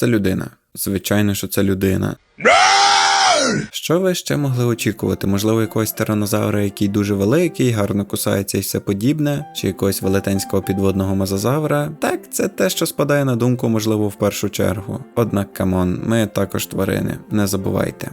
Це людина. Звичайно, що це людина. Що ви ще могли очікувати? Можливо, якогось тиранозавра, який дуже великий, гарно кусається і все подібне, чи якогось велетенського підводного мозазавра? Так, це те, що спадає на думку, можливо, в першу чергу. Однак, камон, ми також тварини, не забувайте.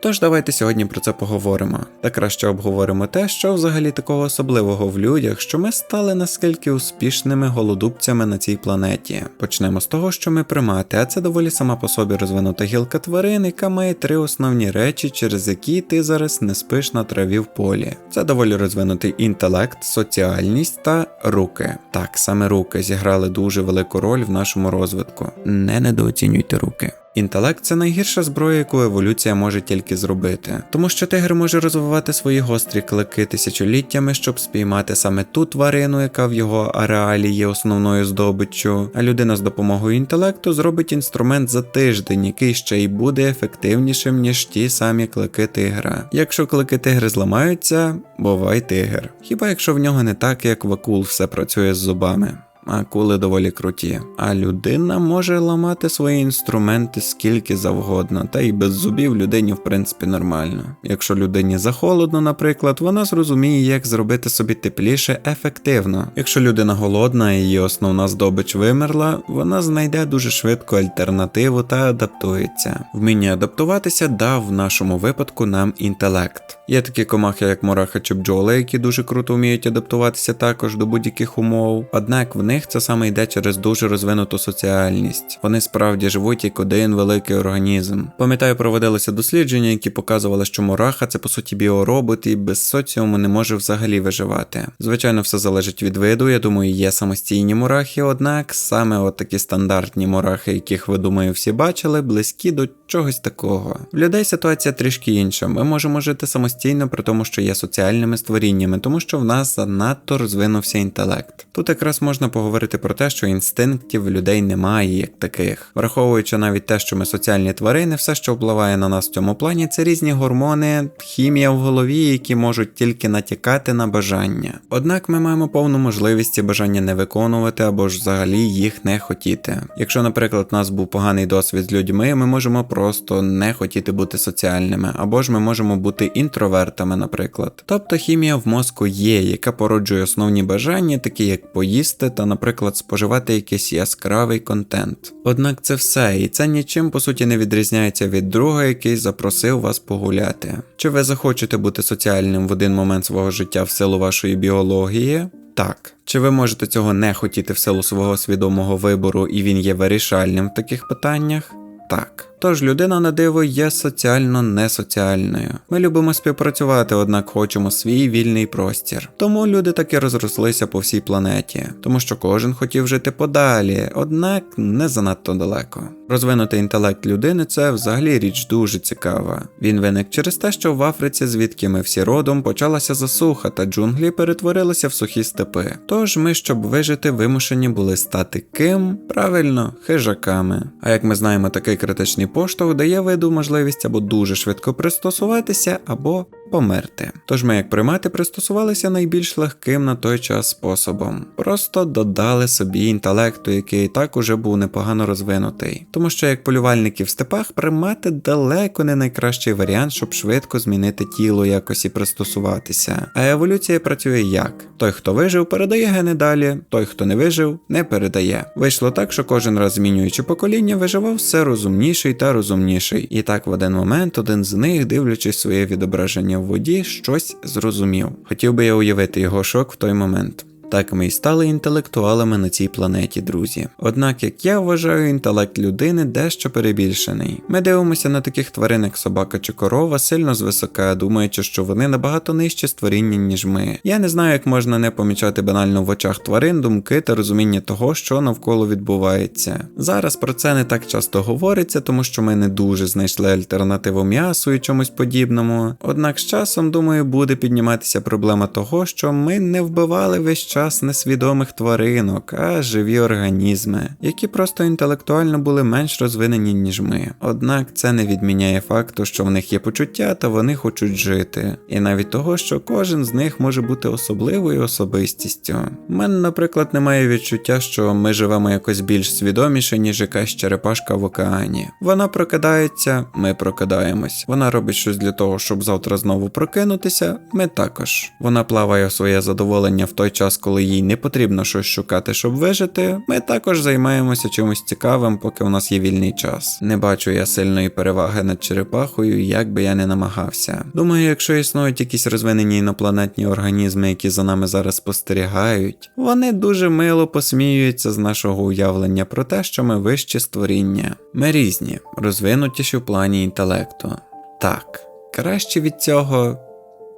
Тож давайте сьогодні про це поговоримо. Та краще обговоримо те, що взагалі такого особливого в людях, що ми стали наскільки успішними голодубцями на цій планеті. Почнемо з того, що ми примати, а це доволі сама по собі розвинута гілка тварин, яка має три основні речі, через які ти зараз не спиш на траві в полі. Це доволі розвинутий інтелект, соціальність та руки. Так, саме руки зіграли дуже велику роль в нашому розвитку. Не недооцінюйте руки. Інтелект це найгірша зброя, яку еволюція може тільки зробити, тому що тигр може розвивати свої гострі клики тисячоліттями, щоб спіймати саме ту тварину, яка в його ареалі є основною здобиччю. А людина з допомогою інтелекту зробить інструмент за тиждень, який ще й буде ефективнішим ніж ті самі клики тигра. Якщо клики тигри зламаються, бувай тигр. Хіба якщо в нього не так, як в акул все працює з зубами. Акули доволі круті, а людина може ламати свої інструменти скільки завгодно, та й без зубів людині в принципі нормально. Якщо людині захолодно, наприклад, вона зрозуміє, як зробити собі тепліше ефективно. Якщо людина голодна і її основна здобич вимерла, вона знайде дуже швидко альтернативу та адаптується. Вміння адаптуватися дав в нашому випадку нам інтелект. Є такі комахи, як мураха чи бджоли, які дуже круто вміють адаптуватися також до будь-яких умов. Однак в них це саме йде через дуже розвинуту соціальність. Вони справді живуть як один великий організм. Пам'ятаю, проводилися дослідження, які показували, що мураха це по суті біоробот і без соціуму не може взагалі виживати. Звичайно, все залежить від виду. Я думаю, є самостійні мурахи, однак саме от такі стандартні мурахи, яких ви думаю всі бачили, близькі до чогось такого. В людей ситуація трішки інша. Ми можемо жити самостійно, при тому, що є соціальними створіннями, тому що в нас занадто розвинувся інтелект. Тут якраз можна поговорити про те, що інстинктів людей немає як таких, враховуючи навіть те, що ми соціальні тварини, все, що впливає на нас в цьому плані, це різні гормони, хімія в голові, які можуть тільки натякати на бажання. Однак ми маємо повну можливість ці бажання не виконувати або ж взагалі їх не хотіти. Якщо, наприклад, у нас був поганий досвід з людьми, ми можемо просто не хотіти бути соціальними, або ж ми можемо бути інтровертами, наприклад. Тобто хімія в мозку є, яка породжує основні бажання, такі як поїсти та, наприклад, споживати якийсь яскравий контент. Однак це все, і це нічим по суті не відрізняється від друга, який запросив вас погуляти. Чи ви захочете бути соціальним в один момент свого життя в силу вашої біології? Так. Чи ви можете цього не хотіти в силу свого свідомого вибору, і він є вирішальним в таких питаннях? Так. Тож людина на диво є соціально несоціальною. Ми любимо співпрацювати, однак хочемо свій вільний простір. Тому люди таки розрослися по всій планеті, тому що кожен хотів жити подалі, однак не занадто далеко. Розвинутий інтелект людини це взагалі річ дуже цікава. Він виник через те, що в Африці, звідки ми всі родом, почалася засуха, та джунглі перетворилися в сухі степи. Тож ми, щоб вижити, вимушені були стати ким? Правильно, хижаками. А як ми знаємо, такий критичний поштовх дає виду можливість або дуже швидко пристосуватися, або померти. Тож ми, як примати, пристосувалися найбільш легким на той час способом. Просто додали собі інтелекту, який так уже був непогано розвинутий. Тому що як полювальники в степах, примати далеко не найкращий варіант, щоб швидко змінити тіло якось і пристосуватися. А еволюція працює як? Той, хто вижив, передає гени далі, той, хто не вижив, не передає. Вийшло так, що кожен раз змінюючи покоління, виживав все розумніший та розумніший. І так в один момент один з них, дивлячись своє відображення в воді, щось зрозумів. Хотів би я уявити його шок в той момент. Так ми й стали інтелектуалами на цій планеті, друзі. Однак, як я вважаю, інтелект людини дещо перебільшений. Ми дивимося на таких тварин, як собака чи корова, сильно звисока, думаючи, що вони набагато нижче створіння, ніж ми. Я не знаю, як можна не помічати банально в очах тварин думки та розуміння того, що навколо відбувається. Зараз про це не так часто говориться, тому що ми не дуже знайшли альтернативу м'ясу і чомусь подібному. Однак з часом, думаю, буде підніматися проблема того, що ми не вбивали весь час несвідомих тваринок, а живі організми, які просто інтелектуально були менш розвинені, ніж ми. Однак це не відміняє факту, що в них є почуття та вони хочуть жити, і навіть того, що кожен з них може бути особливою особистістю. У мене, наприклад, немає відчуття, що ми живемо якось більш свідоміше, ніж якась черепашка в океані. Вона прокидається, ми прокидаємось. Вона робить щось для того, щоб завтра знову прокинутися. Ми також. Вона плаває своє задоволення в той час, коли їй не потрібно щось шукати, щоб вижити. Ми також займаємося чимось цікавим, поки у нас є вільний час. Не бачу я сильної переваги над черепахою, як би я не намагався. Думаю, якщо існують якісь розвинені інопланетні організми, які за нами зараз спостерігають, вони дуже мило посміюються з нашого уявлення про те, що ми вищі створіння. Ми різні, розвинутіші в плані інтелекту. Так, краще від цього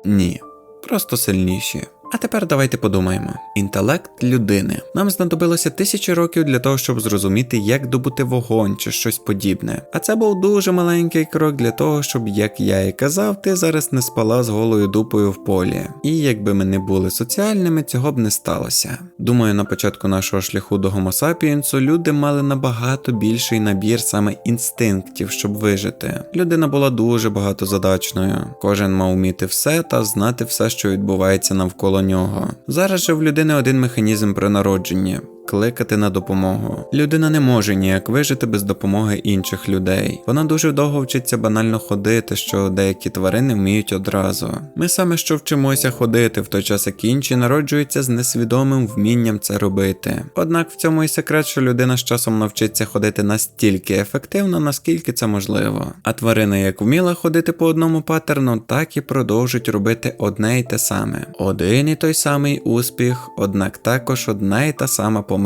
ні, просто сильніші. А тепер давайте подумаємо: інтелект людини. Нам знадобилося тисячі років для того, щоб зрозуміти, як добути вогонь чи щось подібне. А це був дуже маленький крок для того, щоб, як я і казав, ти зараз не спала з голою дупою в полі. І якби ми не були соціальними, цього б не сталося. Думаю, на початку нашого шляху до sapiens люди мали набагато більший набір саме інстинктів, щоб вижити. Людина була дуже багатозадачною. Кожен мав вміти все та знати все, що відбувається навколо нього. Зараз же в людини один механізм при народженні. Кликати на допомогу. Людина не може ніяк вижити без допомоги інших людей. Вона дуже довго вчиться банально ходити, що деякі тварини вміють одразу. Ми саме що вчимося ходити, в той час як інші народжуються з несвідомим вмінням це робити. Однак в цьому і секрет, що людина з часом навчиться ходити настільки ефективно, наскільки це можливо. А тварина як вміла ходити по одному паттерну, так і продовжують робити одне й те саме. Один і той самий успіх, однак також одна і та сама помилка.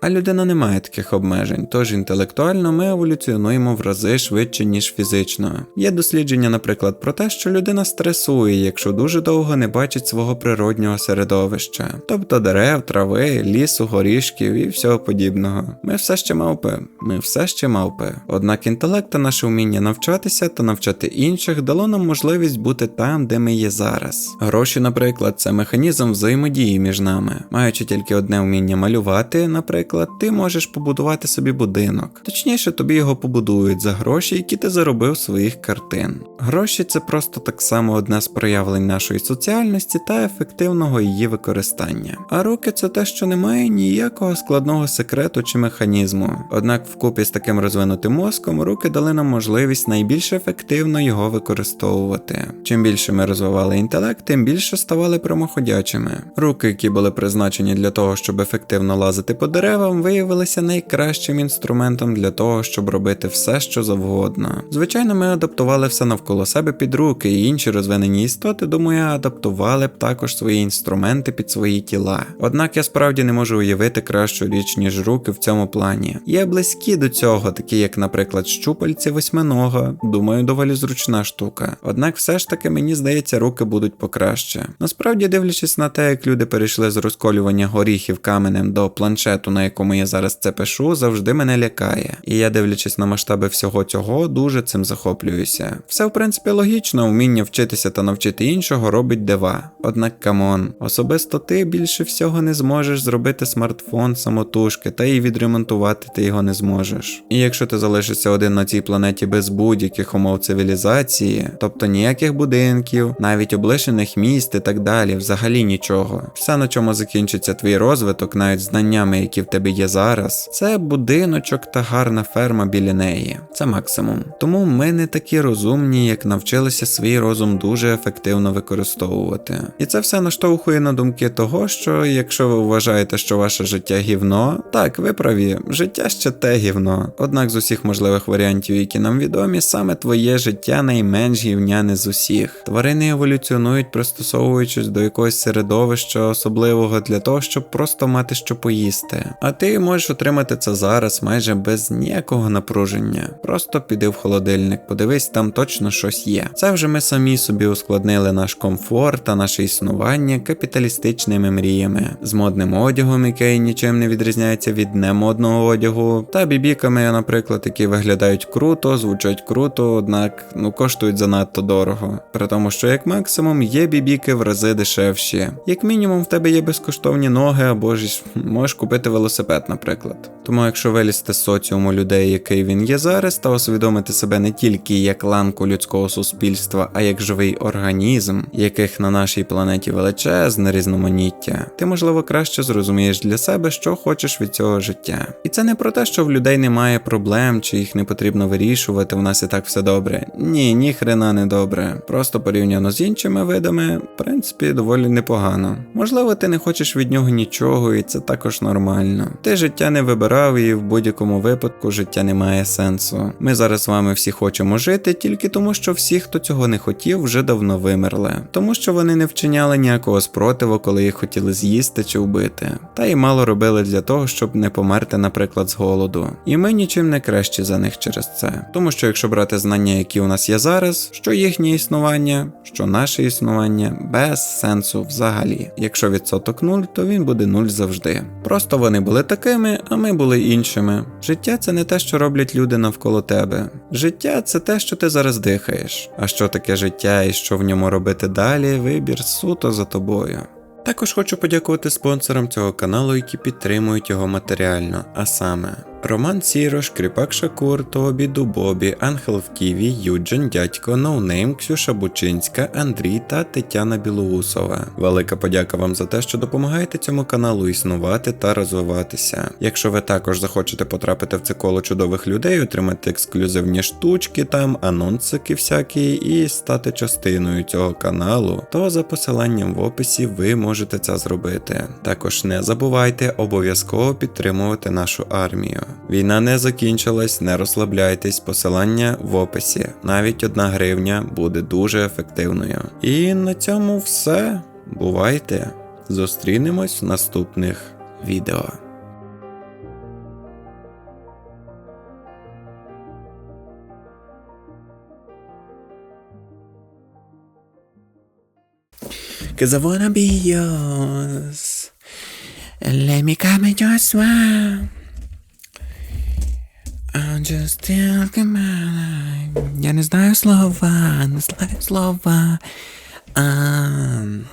А людина не має таких обмежень, тож інтелектуально ми еволюціонуємо в рази швидше, ніж фізично. Є дослідження, наприклад, про те, що людина стресує, якщо дуже довго не бачить свого природнього середовища, тобто дерев, трави, лісу, горішків і всього подібного. Ми все ще мавпи, ми все ще мавпи. Однак інтелект та наше вміння навчатися та навчати інших дало нам можливість бути там, де ми є зараз. Гроші, наприклад, це механізм взаємодії між нами, маючи тільки одне вміння малювати наприклад, ти можеш побудувати собі будинок. Точніше, тобі його побудують за гроші, які ти заробив своїх картин. Гроші це просто так само одне з проявлень нашої соціальності та ефективного її використання. А руки це те, що не має ніякого складного секрету чи механізму. Однак, вкупі з таким розвинутим мозком, руки дали нам можливість найбільш ефективно його використовувати. Чим більше ми розвивали інтелект, тим більше ставали прямоходячими. Руки, які були призначені для того, щоб ефективно лазити по деревам, виявилися найкращим інструментом для того, щоб робити все, що завгодно. Звичайно, ми адаптували все навколо себе під руки, і інші розвинені істоти, думаю, адаптували б також свої інструменти під свої тіла. Однак я справді не можу уявити кращу річ, ніж руки в цьому плані. Є близькі до цього, такі як, наприклад, щупальці восьминога. Думаю, доволі зручна штука. Однак все ж таки мені здається, руки будуть покраще. Насправді, дивлячись на те, як люди перейшли з розколювання горіхів каменем до планшету, на якому я зараз це пишу, завжди мене лякає. І я, дивлячись на масштаби всього цього, дуже цим захоплююся. Все в принципі логічно, вміння вчитися та навчити іншого робить дива. Однак камон, особисто ти більше всього не зможеш зробити смартфон самотужки, та і відремонтувати ти його не зможеш. І якщо ти залишишся один на цій планеті без будь-яких умов цивілізації, тобто ніяких будинків, навіть облишених міст і так далі, взагалі нічого. Все, на чому закінчиться твій розвиток, навіть знаннями, які в тебе є зараз, це будиночок та гарна ферма біля неї. Це максимум. Тому ми не такі розумні, як навчилися свій розум дуже ефективно використовувати. І це все наштовхує на думки того, що якщо ви вважаєте, що ваше життя гівно, так, ви праві, життя ще те гівно. Однак з усіх можливих варіантів, які нам відомі, саме твоє життя найменш гівняне з усіх. Тварини еволюціонують, пристосовуючись до якогось середовища особливого для того, щоб просто мати що поїсти. Поїсти. А ти можеш отримати це зараз майже без ніякого напруження. Просто піди в холодильник, подивись, там точно щось є. Це вже ми самі собі ускладнили наш комфорт та наше існування капіталістичними мріями, з модним одягом, який нічим не відрізняється від немодного одягу, та бібіками, наприклад, які виглядають круто, звучать круто, однак ну коштують занадто дорого. При тому, що як максимум є бібіки в рази дешевші. Як мінімум, в тебе є безкоштовні ноги або ж можеш купити велосипед, наприклад. Тому, якщо вилізти з соціуму людей, який він є зараз, та усвідомити себе не тільки як ланку людського суспільства, а як живий організм, яких на нашій планеті величезне різноманіття, ти можливо краще зрозумієш для себе, що хочеш від цього життя. І це не про те, що в людей немає проблем, чи їх не потрібно вирішувати, в нас і так все добре. Ні, ні хрена не добре. Просто порівняно з іншими видами, в принципі, доволі непогано. Можливо, ти не хочеш від нього нічого, і це також нормально. Ти життя не вибирав, і в будь-якому випадку життя не має сенсу. Ми зараз з вами всі хочемо жити тільки тому, що всі, хто цього не хотів, вже давно вимерли, тому що вони не вчиняли ніякого спротиву, коли їх хотіли з'їсти чи вбити. Та й мало робили для того, щоб не померти, наприклад, з голоду. І ми нічим не кращі за них через це. Тому що якщо брати знання, які у нас є зараз, що їхнє існування, що наше існування без сенсу взагалі. Якщо відсоток нуль, то він буде нуль завжди. Просто вони були такими, а ми були іншими. Життя це не те, що роблять люди навколо тебе. Життя це те, що ти зараз дихаєш. А що таке життя і що в ньому робити далі, вибір суто за тобою. Також хочу подякувати спонсорам цього каналу, які підтримують його матеріально, а саме Роман Сірош, Кріпак Шакур, Тобі, Дубобі, Ангел в Ківі, Юджин, Дядько, Ноунейм, Ксюша Бучинська, Андрій та Тетяна Білоусова. Велика подяка вам за те, що допомагаєте цьому каналу існувати та розвиватися. Якщо ви також захочете потрапити в це коло чудових людей, отримати ексклюзивні штучки, там анонсики всякі і стати частиною цього каналу, то за посиланням в описі ви можете це зробити. Також не забувайте обов'язково підтримувати нашу армію. Війна не закінчилась, не розслабляйтесь, посилання в описі. Навіть одна гривня буде дуже ефективною. І на цьому все. Бувайте! Зустрінемось в наступних відео. Cause I wanna be yours. Let me come into your swamp. Я не знаю слова, не знаю слова. Um...